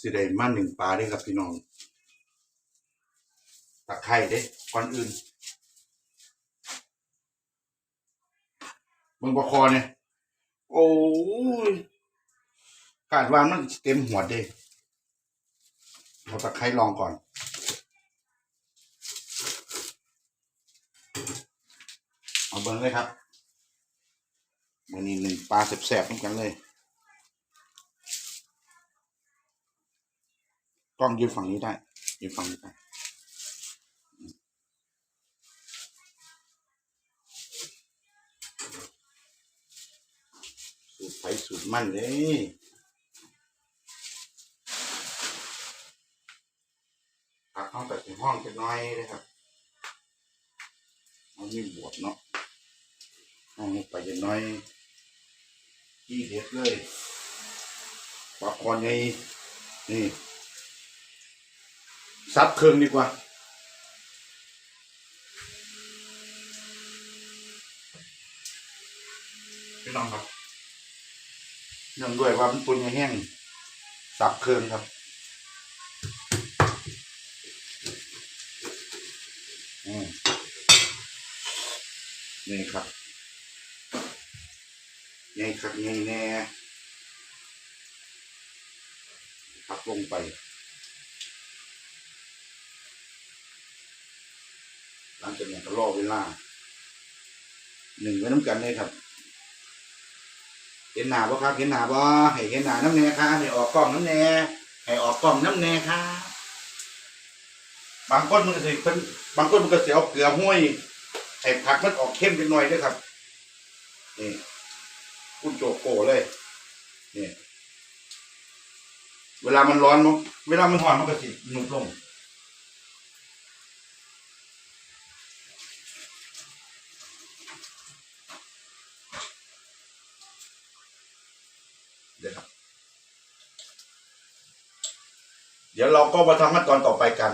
สิได้มาหนึ่งปลาได้ครับพี่น้องตะไคร้เด้ก่อนอื่นเบิ่งประคอเนี่ยโอ้ยกาดวานมันเต็มหัวเด้เอาตะไคร้ลองก่อนเอาเบิ้งเลยครับวันนี้หนึ่งปลาแสบๆเหมือนกันเลย กล้องยืนฝั่งนี้ได้ยืนฝั่งนี้ได้สูตรไผสูตรมันเลยผักเข้าแต่ถึงห้องจะน้อยเลยครับมันมีบวบเนาะห้องลงไปจะน้อยที่เด็ดเลยปลาคอนใหญ่นี่ ซับเครื่องดีกว่า พี่น้องครับเนื่องด้วยว่ามันปุ่นแห้งซับเครื่องครับอืมนี่ครับใหญ่ครับใหญ่แน่พักลงไป หลังจากนั้นก็รอเวลาหนึ่งไว้น้ำกันเลยครับ เห็นหนาบ่ครับ เห็นหนาบ่ให้เห็นหนาน้ำแน่ครับให้ออกกล้องน้ำแน่ให้ออกกล้องน้ำแน่ครับบางคนมันก็สิเพิ่นบางคนมันก็เสิเอาเกลือห้วยให้ผักมันออกเข้มเป็นหน่อยด้วยครับนี่คุณโจโกเลยนี่เวลามันร้อนมันเวลามันร้อนมันก็สิหนุบลง เดี๋ยวครับ เดี๋ยวเราก็มาทำขั้นตอนต่อไปกัน